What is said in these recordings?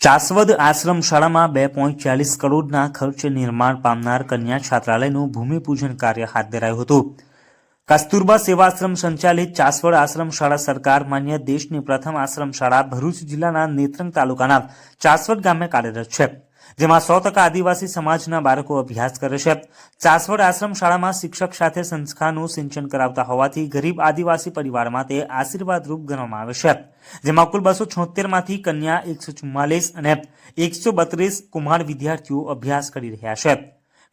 ચાસવદ આશ્રમ શાળામાં બે પોઈન્ટ ચાલીસ કરોડના ખર્ચે નિર્માણ પામનાર કન્યા છાત્રાલયનું ભૂમિપૂજન કાર્ય હાથ ધરાયું હતું. કસ્તુરબા સેવાશ્રમ સંચાલિત ચાસવડ આશ્રમ શાળા સરકાર માન્ય દેશની પ્રથમ આશ્રમ શાળા ભરૂચ જિલ્લાના નેત્રંગ તાલુકાના ચાસવડ ગામે કાર્યરત છે. જેમાં સો ટકા આદિવાસી સમાજના બાળકો અભ્યાસ કરે છે. ચાસવડ આશ્રમ શાળામાં શિક્ષક સાથે સંસ્થાનું સિંચન કરાવતા હોવાથી ગરીબ આદિવાસી પરિવાર માટે આશીર્વાદરૂપ ગણવામાં આવે છે. જેમાં કુલ બસો છોતેરમાંથી કન્યા એકસો ચુમ્માલીસ અને એકસો બત્રીસ કુમાર વિદ્યાર્થીઓ અભ્યાસ કરી રહ્યા છે.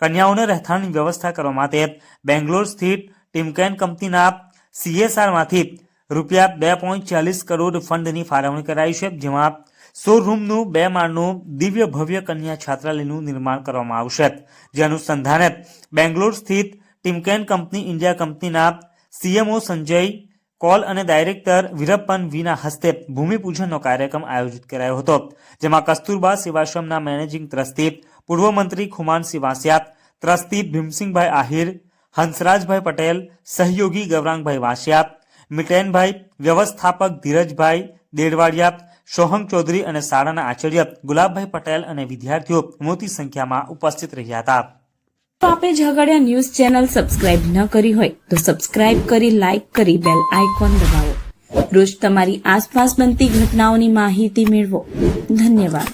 કન્યાઓને રહેઠાણની વ્યવસ્થા કરવા માટે બેંગ્લોર સ્થિત ટિમકેન કંપનીના સીએસઆરમાંથી રૂપિયા બે પોઈન્ટ ચાલીસ કરોડ ફંડની ફાળવણી કરાઈ છે. જેમાં સો રૂમનું બે માળનું દિવ્ય ભવ્ય કન્યા છાત્રાલયનું નિર્માણ કરવામાં આવશે. જે અનુસંધાને બેંગ્લોર સ્થિત ટિમકેન કંપની, ઇન્ડિયા કંપનીના સીએમઓ સંજય, કોલ અને ડાયરેક્ટર વીરપ્પન વીના હસ્તે ભૂમિપૂજનનો કાર્યક્રમ આયોજિત કરાયો હતો, જેમાં કસ્તુરબા સેવાશ્રમના મેનેજિંગ ટ્રસ્ટી, પૂર્વ મંત્રી ખુમાન વાસિયા ટ્રસ્ટી ભીમસિંહભાઈ આહિર, હંસરાજભાઈ પટેલ, સહયોગી ગૌરાંગભાઈ વાસિયા, મિટેનભાઈ, વ્યવસ્થાપક ધીરજભાઈ દેડવાડિયા સોહમ ચૌધરી અને શાળાના આચાર્ય ગુલાબભાઈ પટેલ અને વિદ્યાર્થીઓ મોટી સંખ્યામાં ઉપસ્થિત રહ્યા હતા. તો આપે ઝઘડિયા ન્યૂઝ ચેનલ સબસ્ક્રાઇબ ન કરી હોય તો સબસ્ક્રાઇબ કરી, લાઇક કરી, બેલ આઇકોન દબાવો. રોજ તમારી આસપાસ બનતી ઘટનાઓની માહિતી મેળવો. ધન્યવાદ.